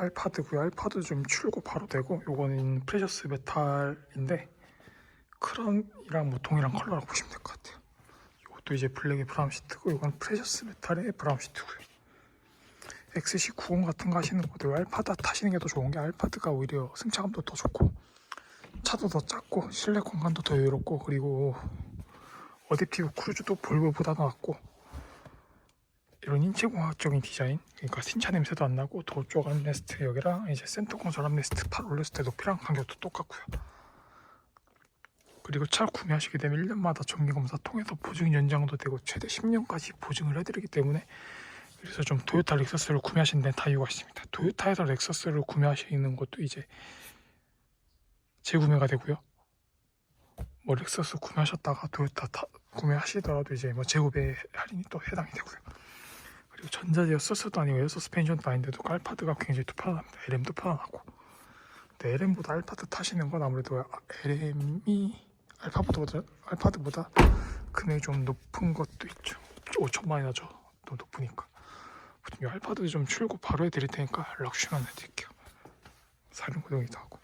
알파드고요. 알파드 좀 출고 바로 되고 요거는 프레셔스 메탈인데 크럼이랑 뭐 동일한 컬러라고 보시면 될 것 같아요. 이것도 이제 블랙의 브라운 시트고 이건 프레셔스 메탈의 브라운 시트고요. XC90 같은 거 하시는 분들 알파드 타시는 게 더 좋은 게 알파드가 오히려 승차감도 더 좋고 차도 더 작고 실내 공간도 더 여유롭고 그리고 어댑티브 크루즈도 볼보보다 나았고 이런 인체공학적인 디자인 그러니까 신차 냄새도 안 나고 도쪽 암레스트 여기랑 이제 센터 콘솔 암레스트 팔때 높이랑 간격도 똑같고요. 그리고 차 구매하시게 되면 1년마다 정기검사 통해서 보증 연장도 되고 최대 10년까지 보증을 해드리기 때문에 그래서 좀 토요타 렉서스를 구매하시는 데는 다 이유가 있습니다. 토요타에서 렉서스를 구매하시는 것도 이제 재구매가 되고요. 뭐 렉서스 구매하셨다가 토요타 타- 구매하시더라도 이제 뭐 재구매 할인이 또 해당이 되고요 그리고 전자제어 서스도 아니고 서스펜션도 아닌데도 알파드가 굉장히 또 편안합니다. LM도 편안하고. 근데 LM보다 알파드 타시는 건 아무래도 LM이 알파보다 알파드보다 금액이 좀 높은 것도 있죠. 5천만 이나 더 높으니까. 아무튼 이 알파드 좀 출고 바로 해드릴 테니까 주시면 해드릴게요. 사륜 구동이도 하고.